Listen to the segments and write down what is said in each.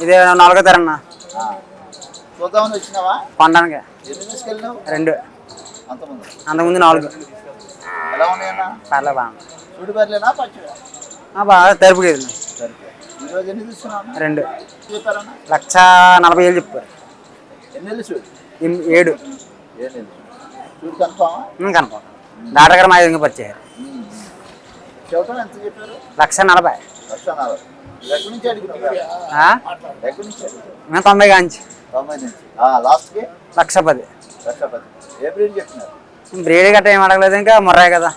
ఇదే నాలుగో తరన్న. చూద్దామని వచ్చినావా? తీసుకెళ్ళినావు? రెండు. అంతమంది అంతకుముందు నాలుగు. ఎలా ఉన్నాయన్నా పర్లే బాగా చూడు తరుపు గేదెలు సరిగ్గా. ఈరోజు ఎన్ని తీసుకున్నావు రెండు. లక్ష నలభై వేలు చెప్పారు. ఎన్ని చూడు? ఏడు. కనుక డాక్టర్ గారు మా విధంగా పరిచయారు లక్ష నలభై. లక్ష నలభై. తొంభై కాంచి. లక్ష పది బ్రీడ్ గట్ట ఏం అడగలేదు ఇంకా మొర్రాయి కదా.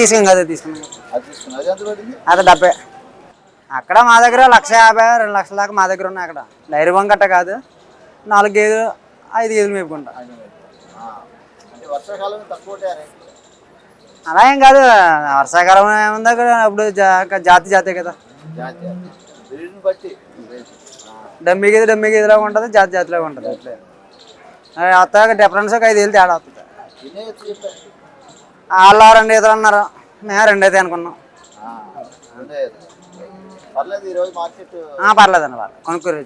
తీసుకుంది కదా తీసుకున్నాం అదే డెబ్బై. అక్కడ మా దగ్గర లక్ష యాభై రెండు లక్షల దాకా మా దగ్గర ఉన్నాయి అక్కడ. డైరీ బంక్ గట్ట కాదు. నాలుగు గేదెలు ఐదు గేదెలు మేపుకుంటా. అలా ఏం కాదు వర్షాకాలం ఏముంది అక్కడ అప్పుడు జాతి జాతే కదా. డమ్మి గేదె డమ్మి గేదెలాగా ఉంటుంది జాతి జాతిలాగా ఉంటుంది. అట్లే. అత్త డిఫరెన్స్ ఒక ఐదు వేలు తేడా వస్తుంది. వాళ్ళు రెండు ఈతలు అన్నారు. మేము రెండు అయితే అనుకున్నాం. పర్లేదు పర్లేదండి వాళ్ళు కొనుక్కోరు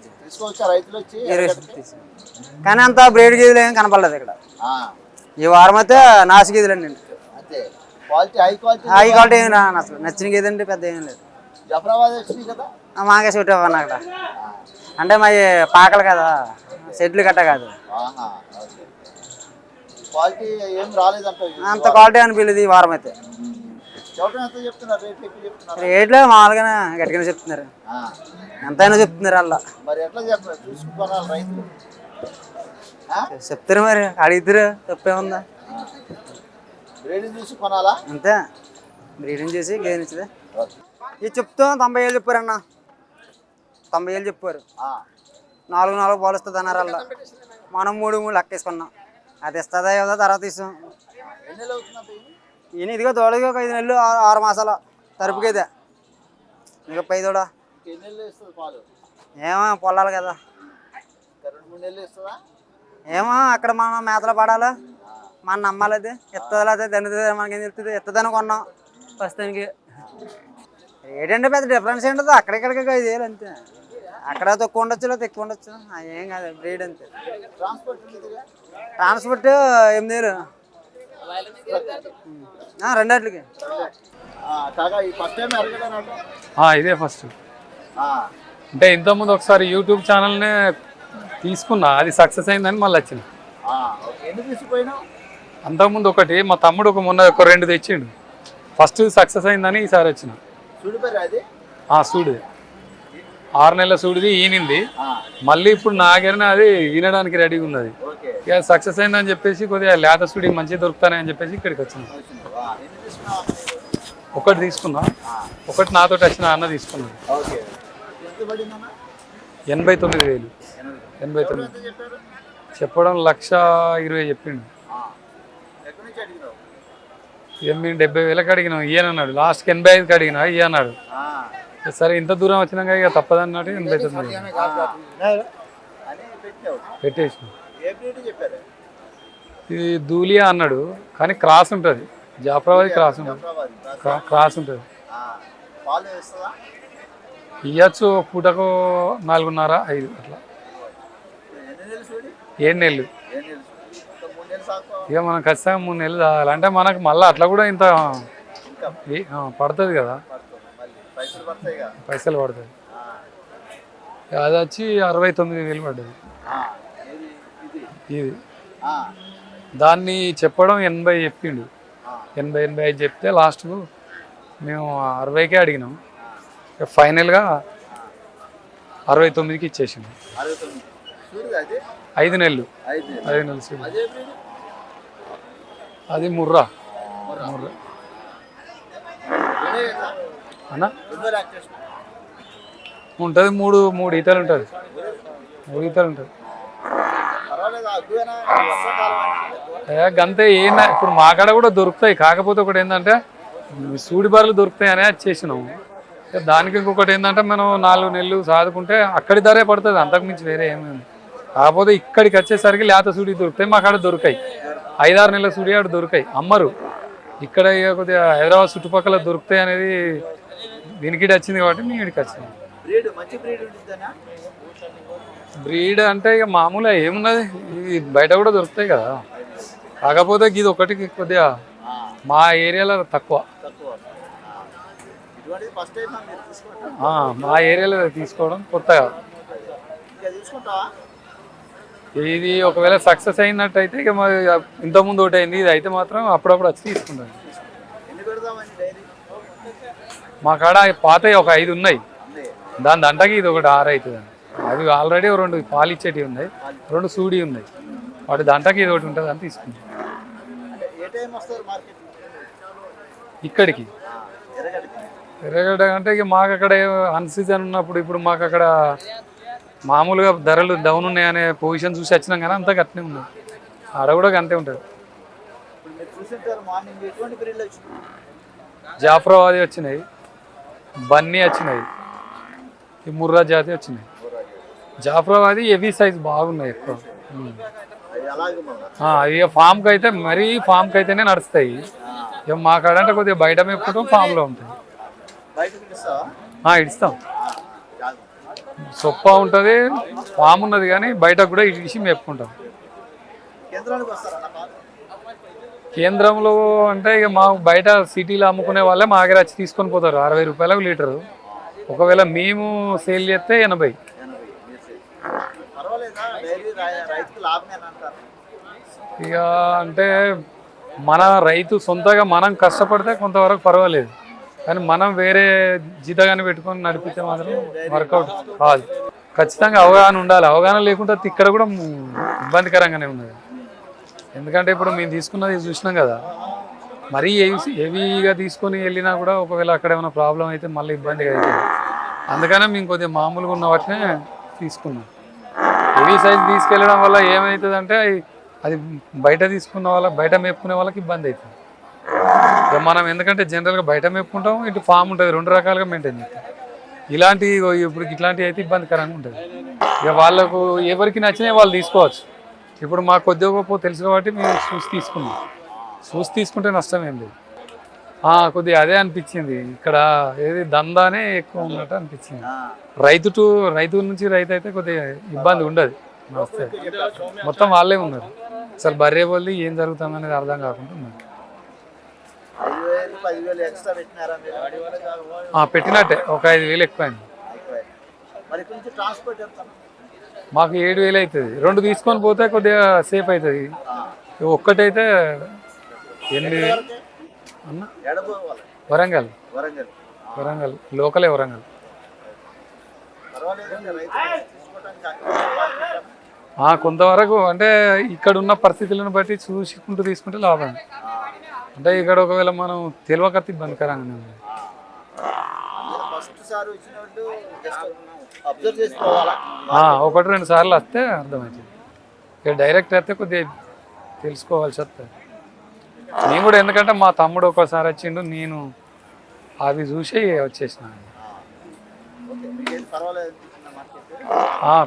కానీ అంత బ్రేడ్ గేదెలు ఏం కనపడలేదు ఇక్కడ. ఈ వారం అయితే నాసి గేదెలు అండి. అంతే. Quality high quality high quality ఏమి రాను అసలు. నచ్చిన అంటే పెద్ద ఏం లేదు. జఫరాబాద్ వచ్చినాయి కదా? ఆ, మాకే సూట్ అవ్వను అక్కడ. అంటే మా పాకలు కదా సెట్లు గట్ట కాదు. ఆహా ఓకే. క్వాలిటీ ఏం రాలేదంట అంత క్వాలిటీ అనిపించలేదు ఈ వారం అయితే. చెప్పడం ఎంత చెప్తున్నారు రేట్లు ఎక్కువ చెప్తున్నారు. రేట్లు మామూలుగానే గట్టిగానే చెప్తున్నారు. ఆ, ఎంతైనా చెప్తున్నారు అలా. మరి ఎట్లా చెప్పారు? చూసుకున్నారు రైతులు. ఆ? చెప్తారు మరి అడిగిద్దరు తప్పేముందా? రేడిని చూసి కొనాలా? అంతే. బ్రీడింగ్ చేసి గేదె ఇచ్చింది. ఇది చెప్తూ తొంభై వేలు చెప్పారన్న తొంభై వేలు చెప్పారు. నాలుగు నాలుగు బాల్ ఇస్తుంది అన్నారు అలా. మనం మూడు మూడు లెక్క వేసుకున్నాం. అది ఇస్తుందా ఏదో తర్వాత ఇస్తాం? ఈయన ఇదిగో తోడగా ఒక ఐదు నెలలు ఆరు- మాసాలు తరుపుకైతే ఇక పై తోడ. ఏమో పొలాలు కదా. ఏమో అక్కడ మనం మేతలు పడాలి. మనం నమ్మాలి అది ఎత్తదా అదే దాని మనకేం చెప్తుంది ఎత్తదని కొన్నాం. ప్రస్తుతానికి. ఏంటంటే పెద్ద డిఫరెన్స్ ఏంటో అక్కడిక్కడికి ఐదు వేలు అంతే. అక్కడ తక్కువ ఉండొచ్చు లేదా ఎక్కువ ఉండొచ్చు. ఆ, ఏం కాదు. బ్రీడ్ అంతే. ట్రాన్స్పోర్ట్ ఉందిగా ట్రాన్స్పోర్ట్ ఎనిమిది వేలు రెండాట్లకి ఆ, కాగా ఈ ఫస్ట్ టైం అడగడానట ఆ, ఇదే ఫస్ట్. అంటే ఇంతకుముందు ఒకసారి యూట్యూబ్ ఛానల్నే తీసుకున్నా. అది సక్సెస్ అయిందని మళ్ళీ వచ్చిన అంతకుముందు ఒకటి మా తమ్ముడు ఒక మొన్న ఒక రెండు తెచ్చిండు. ఫస్ట్ సక్సెస్ అయిందని ఈసారి వచ్చిన. సూడి ఆరు నెలల సూడిది ఈనింది. మళ్ళీ ఇప్పుడు నాగరిన అది ఈనడానికి రెడీగా ఉన్నది. ఇక సక్సెస్ అయిందని చెప్పేసి కొద్దిగా లేత సూడి మంచిగా దొరుకుతానని చెప్పేసి ఇక్కడికి వచ్చిన. వచ్చింది. ఒకటి తీసుకున్నా. ఒకటి నాతో వచ్చిన అన్న తీసుకున్నాను ఎనభై తొమ్మిది వేలు. ఎనభై తొమ్మిది. చెప్పడం లక్ష ఇరవై చెప్పిండు. మేము డెబ్బై వేలకు అడిగినాం ఇయ్యను అన్నాడు. లాస్ట్కి ఎనభై ఐదుకి అడిగినా ఇయ్య అన్నాడు. ఆ, సరే ఇంత దూరం వచ్చినాక ఇక తప్పదన్నట్టు ఎనభై తొమ్మిది పెట్టేసిన. ఇది దూలియా అన్నాడు. కానీ క్రాస్ ఉంటుంది. జాఫరాబాద్ క్రాస్ ఉంటుంది. క్రాస్ ఉంటుంది. ఇయ్యచ్చు పూటకు నాలుగున్నర ఐదు అట్లా. ఏడు నెలలు ఇంకా మనం ఖచ్చితంగా మూడు నెలలు తాగాలి. అంటే మనకు మళ్ళీ అట్లా కూడా ఇంత పడుతుంది కదా? పైసలు పడుతుంది అది వచ్చి అరవై తొమ్మిది వేలు పడ్డది. ఇది? దాన్ని చెప్పడం ఎనభై చెప్పిండు. ఎనభై ఎనభై ఐదు చెప్తే లాస్ట్కు మేము అరవైకే అడిగినాం. ఇక ఫైనల్గా అరవై తొమ్మిదికి అది ఐదు నెలలు. ఐదు నెలలు. అదే ముర్రా. ముర్రా. అన్న? ఉంటుంది మూడు మూడు ఈతలు ఉంటుంది మూడు ఈతలు ఉంటుంది ఏ గంతే ఏనా ఇప్పుడు మా కాడ కూడా దొరుకుతాయి. కాకపోతే ఒకటి ఏంటంటే సూడి బర్రెలు దొరుకుతాయి అనే చేసినాం. ఇక దానికి ఇంకొకటి ఏంటంటే మనం నాలుగు నెలలు సాదుకుంటే అక్కడి ధరే పడుతుంది. అంతకుమించి వేరే ఏమీ ఉంది. కాకపోతే ఇక్కడికి వచ్చేసరికి లేత సూడి దొరుకుతాయి మా కాడ దొరుకుతాయి. ఐదారు నెలల సూడి ఆడ దొరుకుతాయి అమ్మరు. ఇక్కడ ఇక కొద్దిగా హైదరాబాద్ చుట్టుపక్కల దొరుకుతాయి అనేది దీనికి వచ్చింది కాబట్టి నేను ఇక్కడికి వచ్చింది. బ్రీడ్ అంటే ఇక మామూలుగా ఏమున్నది? ఇవి బయట కూడా దొరుకుతాయి కదా. కాకపోతే ఇది ఒకటి కొద్దిగా మా ఏరియాలో తక్కువ. మా ఏరియాలో తీసుకోవడం కొత్తగా ఇది ఒకవేళ సక్సెస్ అయినట్టయితే ఇక మరి ఇంతకుముందు ఒకటి అయింది. ఇది అయితే మాత్రం అప్పుడప్పుడు వచ్చి తీసుకుంటాను. మా కాడ పాత ఒక ఐదు ఉన్నాయి. దాని దంటకి ఇది ఒకటి ఆరు అవుతుంది. అవి ఆల్రెడీ రెండు పాలు ఇచ్చేటివి ఉన్నాయి. రెండు సూడి ఉన్నాయి. వాటి దంటకి ఇది ఒకటి ఉంటుంది అని తీసుకుంటాం ఇక్కడికి. ఎర్రగడ్డ అంటే ఇక మాకు అక్కడ అన్ సీజన్ ఉన్నప్పుడు ఇప్పుడు మాకు అక్కడ మామూలుగా ధరలు డౌన్ ఉన్నాయనే పొజిషన్ చూసి వచ్చినాం కానీ అంతా గట్టినే ఉన్నాయి ఆడ కూడా అంతే ఉంటుంది. జాఫరాబాది వచ్చినాయి బన్నీ వచ్చినాయి ఈ ముర్రా జాతి వచ్చినాయి. జాఫరాబాది హెవీ సైజ్ బాగున్నాయి ఎక్కువ. అవి ఫామ్కి అయితే మరీ ఫామ్కి అయితేనే నడుస్తాయి. ఇక మా కాడ అంటే కొద్దిగా బయట మేపుకుంటాం ఫామ్లో ఉంటాయి. బయటకు పిలుస్తావా ఆ, ఇడుస్తాం కాదు సొప్ప ఉంటుంది ఫామ్ ఉన్నది కానీ బయట కూడా ఇడిచి మేపుకుంటాం కేంద్రంలో అంటే ఇక మా బయట సిటీలో అమ్ముకునే వాళ్ళే మా దగ్గర వచ్చి తీసుకొని పోతారు. అరవై రూపాయలకు లీటరు. ఒకవేళ మేము సేల్ చేస్తే ఎనభై. ఇక అంటే మన రైతు సొంతగా మనం కష్టపడితే కొంతవరకు పర్వాలేదు. కానీ మనం వేరే జీతగాని పెట్టుకొని నడిపితే మాత్రం వర్కౌట్ కాదు. ఖచ్చితంగా అవగాహన ఉండాలి. అవగాహన లేకుంటే ఇక్కడ కూడా ఇబ్బందికరంగానే ఉన్నది. ఎందుకంటే ఇప్పుడు మేము తీసుకున్నది చూసినాం కదా. మరీ హెవీ హెవీగా తీసుకొని వెళ్ళినా కూడా ఒకవేళ అక్కడ ఏమైనా ప్రాబ్లం అయితే మళ్ళీ ఇబ్బందిగా అవుతుంది. అందుకనే మేము కొద్దిగా మామూలుగా ఉన్న వాటినే తీసుకున్నాం. హెవీ సైజ్ తీసుకెళ్ళడం వల్ల ఏమవుతుందంటే అది బయట తీసుకున్న వాళ్ళ బయట మేపుకునే వాళ్ళకి ఇబ్బంది అవుతుంది. మనం ఎందుకంటే జనరల్గా బయట మెప్పుకుంటాం ఇటు ఫామ్ ఉంటుంది రెండు రకాలుగా మెయింటైన్ చేస్తాం. ఇలాంటి ఇప్పుడు ఇట్లాంటివి అయితే ఇబ్బందికరంగా ఉంటుంది. ఇక వాళ్ళకు ఎవరికి నచ్చినా వాళ్ళు తీసుకోవచ్చు. ఇప్పుడు మాకు కొద్దిగా గొప్ప తెలుసు కాబట్టి మేము చూసి తీసుకున్నాం. చూసి తీసుకుంటే నష్టం ఏం లేదు. కొద్దిగా అదే అనిపించింది. ఇక్కడ ఏది దందానే ఎక్కువ ఉన్నట్టు అనిపించింది. రైతు టు రైతు నుంచి రైతు అయితే కొద్దిగా ఇబ్బంది ఉండదు. మొత్తం వాళ్ళే ఉన్నారు. అసలు బర్రె వాళ్ళు ఏం జరుగుతుంది అనేది అర్థం కాకుండా ఉన్నారు ఐదు వేలు పదివేలు ఎక్స్ట్రా పెట్టినారా మీరు ఆ, పెట్టినట్టే. ఒక ఐదు వేలు ఎక్కువైంది. ఎక్కువే. మాకు ఏడు వేలు అవుతుంది రెండు తీసుకొని పోతే కొద్దిగా సేఫ్ అవుతుంది ఒక్కటైతే ఎనిమిది అన్న? వరంగల్. వరంగల్. వరంగల్. లోకలే వరంగల్. కొంతవరకు అంటే ఇక్కడ ఉన్న పరిస్థితులను బట్టి చూసుకుంటూ తీసుకుంటే లాభం. అంటే ఇక్కడ ఒకవేళ మనం తెలియక ఆ, ఒకటి రెండు సార్లు వస్తే అర్థమవుతుంది ఇక డైరెక్ట్ అయితే కొద్దిగా తెలుసుకోవాల్సి వస్తుంది. నేను కూడా ఎందుకంటే మా తమ్ముడు ఒకసారి వచ్చిండు నేను అవి చూసి వచ్చేసిన.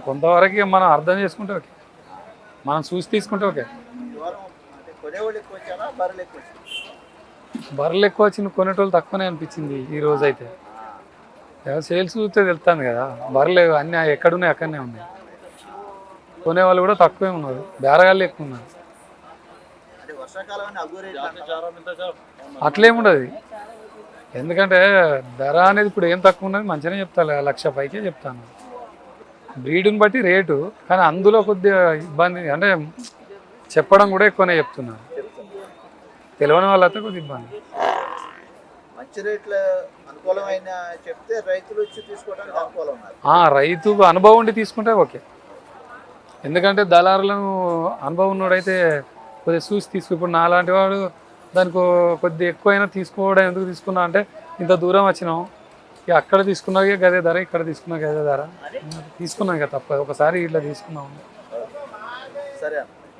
కొంతవరకు మనం అర్థం చేసుకుంటే ఓకే. మనం చూసి తీసుకుంటే ఓకే. ఈ వారం అంటే కొనేవాళ్ళు ఎక్కువ వచ్చారా బర్రెలు ఎక్కువ వచ్చారా? బర్రెలు ఎక్కువ వచ్చింది కొనేటోళ్ళు తక్కువనే అనిపించింది ఈ రోజు అయితే. సేల్స్ చూస్తే వెళ్తాను కదా బర్రెలు అన్నీ ఎక్కడున్నాయి అక్కడనే ఉన్నాయి. కొనేవాళ్ళు కూడా తక్కువే ఉన్నారు బేరగాళ్ళు ఎక్కువ ఉన్నారు. అట్లేముండదు ఎందుకంటే ధర అనేది ఇప్పుడు ఏం తక్కువ ఉన్నది మంచిగానే చెప్తాను లక్ష పైకే చెప్తాను. బ్రీడ్ని బట్టి రేటు కానీ అందులో కొద్దిగా ఇబ్బంది అంటే చెప్పడం కూడా ఎక్కువనే చెప్తున్నాను తెలియని వాళ్ళైతే కొద్దిగా ఇబ్బంది. మంచి రేట్లు అనుకూలమైన చెప్తే రైతులు వచ్చి తీసుకోవడానికి అనుకూలం రైతుకు అనుభవం ఉండి తీసుకుంటే ఓకే. ఎందుకంటే దళారులను అనుభవం ఉన్నోడైతే కొద్దిగా చూసి తీసుకు. ఇప్పుడు నాలాంటి వాడు దానికి కొద్దిగా ఎక్కువైనా తీసుకోవడం ఎందుకు తీసుకున్నా అంటే ఇంత దూరం వచ్చినాం ఇక అక్కడ తీసుకున్నాక గదే ధర ఇక్కడ తీసుకున్నా గదే ధర. తీసుకున్నాం ఇక తప్పదు. ఒకసారి ఇట్లా తీసుకున్నాం. సరే